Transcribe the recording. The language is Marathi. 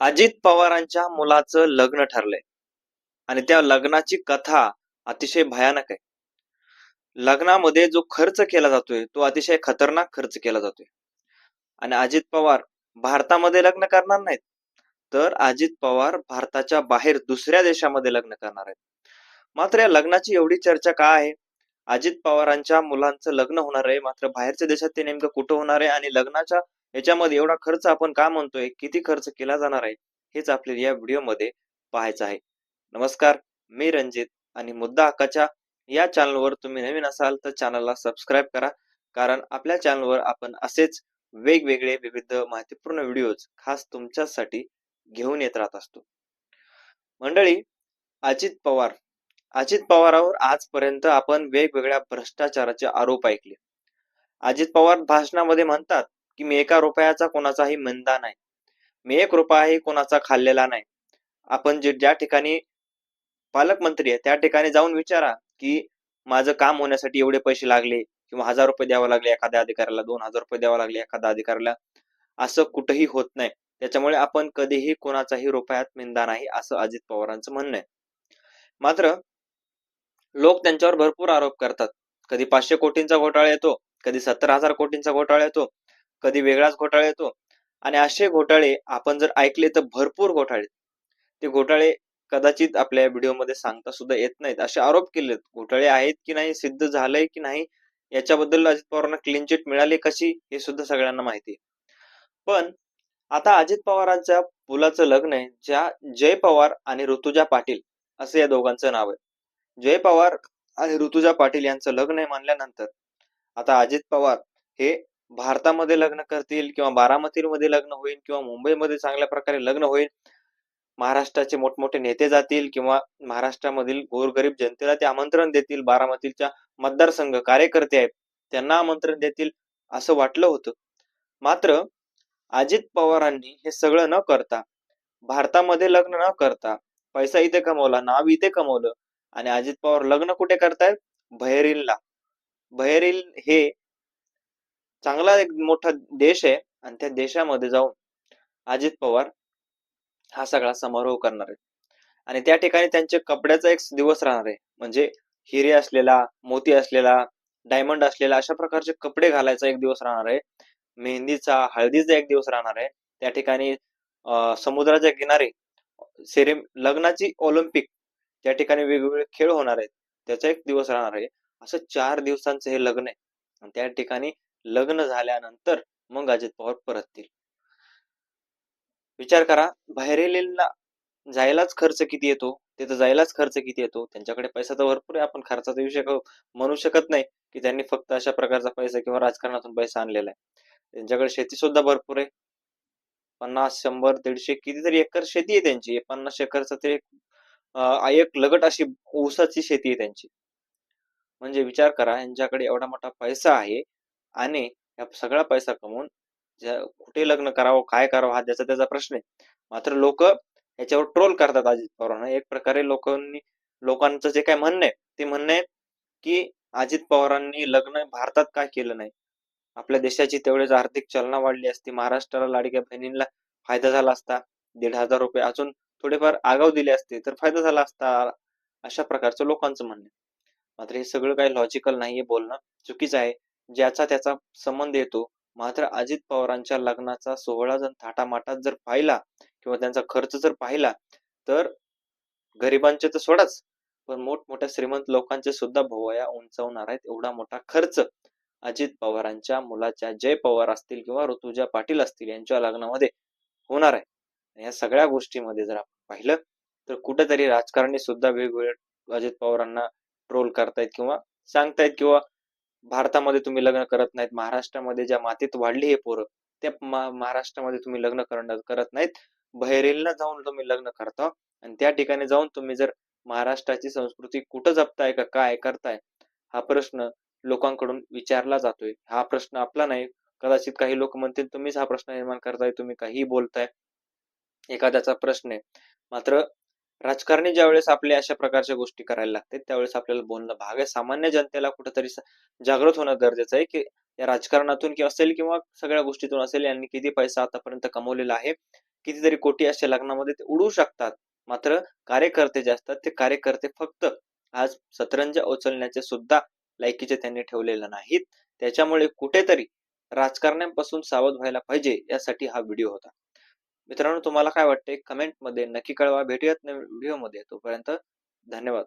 अजित पवारांच्या मुलाचं लग्न ठरलंय. आणि त्या लग्नाची कथा अतिशय भयानक आहे. लग्नामध्ये जो खर्च केला जातोय तो अतिशय खतरनाक खर्च केला जातोय. आणि अजित पवार भारतामध्ये लग्न करणार नाहीत. तर अजित पवार भारताच्या बाहेर दुसऱ्या देशामध्ये लग्न करणार आहेत. मात्र या लग्नाची एवढी चर्चा का आहे? अजित पवारांच्या मुलांचं लग्न होणार आहे. मात्र बाहेरच्या देशात ते नेमकं कुठं होणार आहे? आणि लग्नाच्या याच्यामध्ये एवढा खर्च आपण का म्हणतोय? किती खर्च केला जाणार आहे? हेच आपल्याला या व्हिडिओमध्ये पाहायचं आहे. नमस्कार मी रंजित आणि मुद्दा हक्काच्या या चॅनलवर तुम्ही नवीन असाल तर चॅनलला सबस्क्राईब करा. कारण आपल्या चॅनलवर आपण असेच वेगवेगळे विविध माहितीपूर्ण व्हिडिओज खास तुमच्यासाठी घेऊन येत राहत असतो. मंडळी अजित पवार. अजित पवारावर आजपर्यंत आपण वेगवेगळ्या भ्रष्टाचाराचे आरोप ऐकले. अजित पवार भाषणामध्ये म्हणतात की मी एका रुपयाचा कोणाचाही मंदा नाही. मी एक रुपयाही कोणाचा खाल्लेला नाही. आपण जे ज्या ठिकाणी पालकमंत्री आहे त्या ठिकाणी जाऊन विचारा की माझं काम होण्यासाठी एवढे पैसे लागले किंवा हजार रुपये द्यावं लागले एखाद्या अधिकाऱ्याला दोन हजार रुपये द्यावं लागले एखाद्या अधिकाऱ्याला. असं कुठंही होत नाही. त्याच्यामुळे आपण कधीही कोणाचाही रुपयात मिंदा नाही असं अजित पवारांचं म्हणणं आहे. मात्र लोक त्यांच्यावर भरपूर आरोप करतात. कधी पाचशे कोटींचा घोटाळा येतो कधी सत्तर हजार कोटींचा घोटाळा येतो. कधी वेगळाच घोटाळा येतो. आणि असे घोटाळे आपण जर ऐकले तर भरपूर घोटाळे ते घोटाळे कदाचित आपल्या व्हिडिओमध्ये सांगता सुद्धा येत नाहीत. असे आरोप केलेत. घोटाळे आहेत की नाही सिद्ध झालंय की नाही याच्याबद्दल अजित पवारांना क्लीन चिट मिळाली कशी हे सुद्धा सगळ्यांना माहिती आहे. पण आता अजित पवारांच्या मुलाचं लग्न आहे ज्या जय पवार आणि ऋतुजा पाटील असं या दोघांचं नाव आहे. जय पवार आणि ऋतुजा पाटील यांचं लग्न आहे म्हणल्यानंतर आता अजित पवार हे भारतामध्ये लग्न करतील किंवा बारामतीमध्ये लग्न होईल किंवा मुंबईमध्ये चांगल्या प्रकारे लग्न होईल महाराष्ट्राचे मोठमोठे नेते जातील किंवा महाराष्ट्रामधील गोरगरीब जनतेला ते आमंत्रण देतील बारामतीच्या मतदारसंघ कार्यकर्ते आहेत त्यांना आमंत्रण देतील असं वाटलं होतं. मात्र अजित पवारांनी हे सगळं न करता भारतामध्ये लग्न न करता पैसा इथे कमवला नाव इथे कमवलं आणि अजित पवार लग्न कुठे करतायत? भैरीलला भैरील हे चांगला एक मोठा देश आहे आणि त्या देशामध्ये जाऊन अजित पवार हा सगळा समारोह करणार आहे आणि त्या ठिकाणी त्यांचे कपड्याचा एक दिवस राहणार आहे. म्हणजे हिरे असलेला मोती असलेला डायमंड असलेला अशा प्रकारचे कपडे घालायचा एक दिवस राहणार आहे. मेहंदीचा हळदीचा एक दिवस राहणार आहे. त्या ठिकाणी समुद्राच्या किनारे सेरेम लग्नाची ऑलिम्पिक त्या ठिकाणी वेगवेगळे खेळ होणार आहेत. त्याचा एक दिवस राहणार आहे. असं चार दिवसांचं हे लग्न आहे. आणि त्या ठिकाणी लग्न झाल्यानंतर मग अजित पवार परततील विचार करा बाहेरेलेला जायलाच खर्च किती येतो तिथं जायलाच खर्च किती येतो त्यांच्याकडे पैसा तर भरपूर आहे आपण खर्चाचा विषय म्हणू शकत नाही की त्यांनी फक्त अशा प्रकारचा पैसा किंवा राजकारणातून पैसा आणलेला आहे. त्यांच्याकडे शेती सुद्धा भरपूर आहे. पन्नास शंभर दीडशे कितीतरी एकर शेती आहे त्यांची. पन्नास एकरचा ते एक लगट अशी ऊसाची शेती आहे त्यांची. म्हणजे विचार करा यांच्याकडे एवढा मोठा पैसा आहे आणि सगळा पैसा कमवून कुठे लग्न करावं काय करावं हा त्याचा त्याचा प्रश्न आहे. मात्र लोक याच्यावर ट्रोल करतात अजित पवारांना. एक प्रकारे लोकांनी लोकांचं जे काय म्हणणं आहे ते म्हणणं आहे की अजित पवारांनी लग्न भारतात काय केलं नाही? आपल्या देशाची तेवढेच आर्थिक चलना वाढली असती महाराष्ट्राला लाडक्या बहिणींना फायदा झाला असता दीड हजार रुपये अजून थोडेफार आगाव दिले असते तर फायदा झाला असता अशा प्रकारचं लोकांचं म्हणणं मात्र हे सगळं काही लॉजिकल नाहीये बोलणं. चुकीचं आहे. ज्याचा त्याचा संबंध येतो. मात्र अजित पवारांच्या लग्नाचा सोहळा जर थाटामाटात जर पाहिला किंवा त्यांचा खर्च जर पाहिला तर गरिबांचे तर सोडाच. पण मोठमोठ्या श्रीमंत लोकांचे सुद्धा भोवया उंचावणार आहेत एवढा मोठा खर्च. अजित पवारांच्या मुलाच्या जय पवार असतील किंवा ऋतुजा पाटील असतील यांच्या लग्नामध्ये होणार आहे. या सगळ्या गोष्टीमध्ये जर आपण पाहिलं तर कुठेतरी राजकारणी सुद्धा वेगवेगळ्या अजित पवारांना ट्रोल करतायत किंवा सांगतायत किंवा भारतामध्ये तुम्ही लग्न करत नाहीत महाराष्ट्रामध्ये ज्या मातीत वाढली हे पोरं त्या महाराष्ट्रामध्ये तुम्ही लग्न करणार करत नाहीत. बहेरीला जाऊन तुम्ही लग्न करता आणि त्या ठिकाणी जाऊन तुम्ही जर महाराष्ट्राची संस्कृती कुठं जपताय का काय करताय हा प्रश्न लोकांकडून विचारला जातोय. हा प्रश्न आपला नाही. कदाचित काही लोक म्हणतील तुम्हीच हा प्रश्न निर्माण करताय तुम्ही काही बोलताय. एखाद्याचा प्रश्न आहे. मात्र राजकारणी ज्यावेळेस आपले अशा प्रकारच्या गोष्टी करायला लागते त्यावेळेस आपल्याला बोलणं भाग आहे. सामान्य जनतेला कुठेतरी जागृत होणं गरजेचं आहे की या राजकारणातून किंवा असेल किंवा सगळ्या गोष्टीतून असेल यांनी किती पैसा आतापर्यंत कमवलेला आहे कितीतरी कोटी असे लग्नामध्ये ते उडवू शकतात. मात्र कार्यकर्ते जे असतात ते कार्यकर्ते फक्त आज सतरंज उचलण्याचे सुद्धा लायकीचे त्यांनी ठेवलेलं नाहीत. त्याच्यामुळे कुठेतरी राजकारण्यांपासून सावध व्हायला पाहिजे यासाठी हा व्हिडिओ होता. मित्रांनो तुम्हाला काय वाटते कमेंटमध्ये नक्की कळवा. भेटूयात नवीन व्हिडिओ तोपर्यंत धन्यवाद.